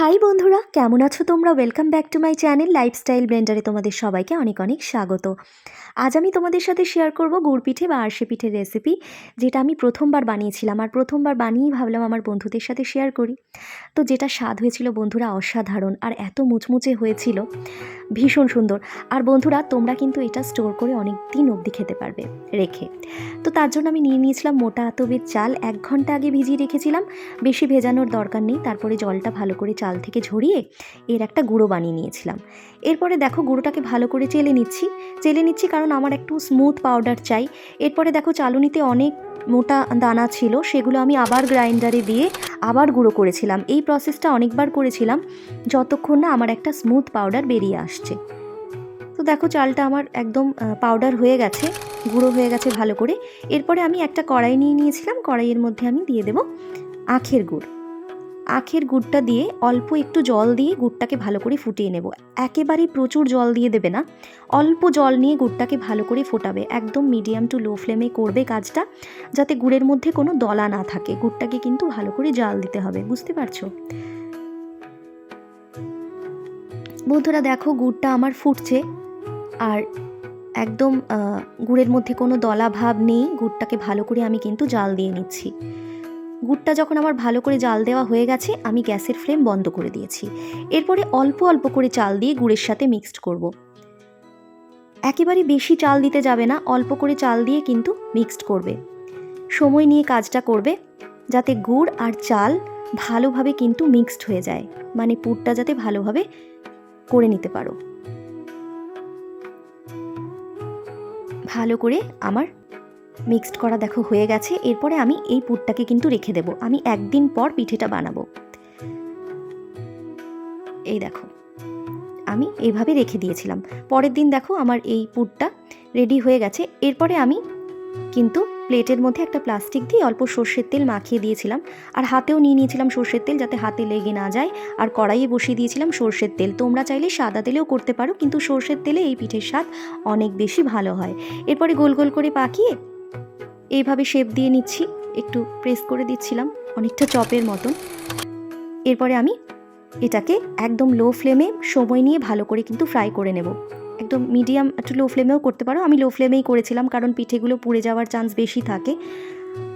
High বন্ধুরা, কেমন আছো তোমরা? Welcome back to my channel lifestyle ব্লেন্ডারে তোমাদের সবাইকে অনেক অনেক স্বাগত। আজ আমি তোমাদের সাথে শেয়ার করব গুড় পিঠে বা আরশে পিঠের রেসিপি যেটা আমি প্রথমবার বানিয়েছিলাম আর প্রথমবার বানিয়েই ভাবলাম আমার বন্ধুদের সাথে শেয়ার করি। তো যেটা স্বাদ হয়েছিল বন্ধুরা অসাধারণ আর এত মুচমুচে হয়েছিল, ভীষণ সুন্দর। আর বন্ধুরা, তোমরা কিন্তু এটা স্টোর করে অনেক দিন অবধি খেতে পারবে, রেখে। তো তার জন্য আমি নিয়ে নিয়েছিলাম মোটা আতবের চাল, এক ঘণ্টা আগে ভিজিয়ে রেখেছিলাম। বেশি ভেজানোর দরকার নেই, তারপরে জলটা ভালো করে চাল থেকে ঝরিয়ে এর একটা গুঁড়ো বানিয়ে নিয়েছিলাম। এরপরে দেখো গুঁড়োটাকে ভালো করে চেলে নিচ্ছি। চেলে নিচ্ছি কারণ আমার একটু স্মুথ পাউডার চাই। এরপরে দেখো চালুনিতে অনেক মোটা দানা ছিল, সেগুলো আমি আবার গ্রাইন্ডারে দিয়ে আবার গুঁড়ো করেছিলাম। এই প্রসেসটা অনেকবার করেছিলাম, যতক্ষণ না আমার একটা স্মুথ পাউডার বেরিয়ে আসছে। তো দেখো চালটা আমার একদম পাউডার হয়ে গেছে, গুঁড়ো হয়ে গেছে ভালো করে। এরপরে আমি একটা কড়াই নিয়ে নিয়েছিলাম, কড়াইয়ের মধ্যে আমি দিয়ে দেব আখের গুড়। আখের গুড়টা দিয়ে অল্প একটু জল দিয়ে গুড়টাকে ভালো করে ফুটিয়ে নেব। একেবারেই প্রচুর জল দিয়ে দেবে না। অল্প জল নিয়ে গুড়টাকে ভালো করে ফোটাবে। একদম মিডিয়াম টু লো ফ্লেমে করবে কাজটা, যাতে গুড়ের মধ্যে কোনো দলা না থাকে। গুড়টাকে কিন্তু ভালো করে জাল দিতে হবে। বুঝতে পারছ? বন্ধুরা, দেখো গুড়টা আমার ফুটছে। আর একদম গুড়ের মধ্যে কোনো দলা ভাব নেই। গুড়টাকে ভালো করে আমি কিন্তু জাল দিয়ে নিচ্ছি। গুড়টা যখন আমার ভালো করে জাল দেওয়া হয়ে গেছে, আমি গ্যাসের ফ্লেম বন্ধ করে দিয়েছি। এরপরে অল্প অল্প করে চাল দিয়ে গুড়ের সাথে মিক্সড করব। একেবারে বেশি চাল দিতে যাবে না, অল্প করে চাল দিয়ে কিন্তু মিক্সড করবে। সময় নিয়ে কাজটা করবে, যাতে গুড় আর চাল ভালোভাবে কিন্তু মিক্সড হয়ে যায় মানে পুরটা যাতে ভালোভাবে করে নিতে পারো। ভালো করে আমার মিক্সড করা দেখো হয়ে গেছে, এরপরে আমি এই পুরটাকে কিন্তু রেখে দেব। আমি একদিন পর পিঠেটা বানাবো। এই দেখো, আমি এইভাবে রেখে দিয়েছিলাম। পরের দিন দেখো আমার এই পুরটা রেডি হয়ে গেছে। এরপরে আমি কিন্তু প্লেটের মধ্যে একটা প্লাস্টিক দিয়ে অল্প সর্ষের তেল মাখিয়ে দিয়েছিলাম। আর হাতেও নিয়ে নিয়েছিলাম সর্ষের তেল যাতে হাতে লেগে না যায়। আর কড়াইয়ে বসিয়ে দিয়েছিলাম সর্ষের তেল। তোমরা চাইলে সাদা তেলেও করতে পারো, কিন্তু সর্ষের তেলে এই পিঠের স্বাদ অনেক বেশি ভালো হয়। এরপরে গোল গোল করে পাকিয়ে এইভাবে শেপ দিয়ে নিচ্ছি, একটু প্রেস করে দিচ্ছিলাম, অনেকটা চপের মতন। এরপরে আমি এটাকে একদম লো ফ্লেমে সময় নিয়ে ভালো করে কিন্তু ফ্রাই করে নেব। একদম মিডিয়াম একটু লো ফ্লেমেও করতে পারো, আমি লো ফ্লেমেই করেছিলাম কারণ পিঠেগুলো পুড়ে যাওয়ার চান্স বেশি থাকে।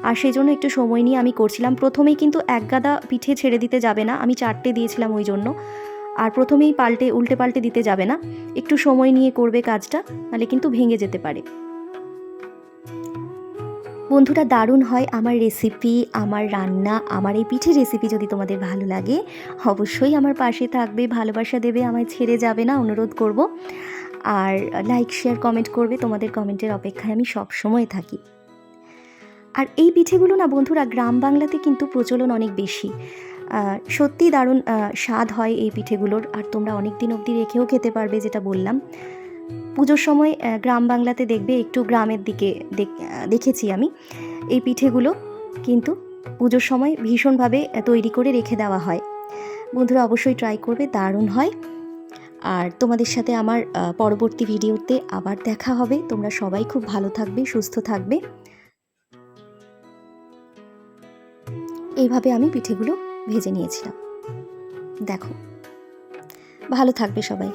আর সেই জন্য একটু সময় নিয়ে আমি করছিলাম। প্রথমেই কিন্তু এক গাদা পিঠে ছেড়ে দিতে যাবে না, আমি চারটে দিয়েছিলাম ওই জন্য। আর প্রথমেই পাল্টে, উল্টে পাল্টে দিতে যাবে না। একটু সময় নিয়ে করবে কাজটা, নাহলে কিন্তু ভেঙে যেতে পারে। বন্ধুরা, দারুণ হয় আমার রেসিপি আমার রান্না, আমার এই পিঠে রেসিপি যদি তোমাদের ভালো লাগে, অবশ্যই আমার পাশে থাকবে, ভালোবাসা দেবে, আমায় ছেড়ে যাবে না, অনুরোধ করব। আর লাইক শেয়ার কমেন্ট করবে, তোমাদের কমেন্টের অপেক্ষায় আমি সব সময় থাকি। আর এই পিঠেগুলো না বন্ধুরা, গ্রাম বাংলাতে কিন্তু প্রচলন অনেক বেশি। সত্যি দারুণ স্বাদ হয় এই পিঠেগুলোর, আর তোমরা অনেক দিন অবধি রেখেও খেতে পারবে, যেটা বললাম। পুজোর সময় গ্রাম বাংলাতে দেখবে একটু গ্রামের দিকে দেখেছি আমি এই পিঠেগুলো। কিন্তু পুজোর সময় ভীষণভাবে তৈরি করে রেখে দেওয়া হয়। বন্ধুরা অবশ্যই ট্রাই করবে, দারুণ হয়। আর তোমাদের সাথে আমার পরবর্তী ভিডিওতে আবার দেখা হবে। তোমরা সবাই খুব ভালো থাকবে, সুস্থ থাকবে। এইভাবে আমি পিঠেগুলো ভেজে নিয়েছিলাম। দেখো। ভালো থাকবে সবাই।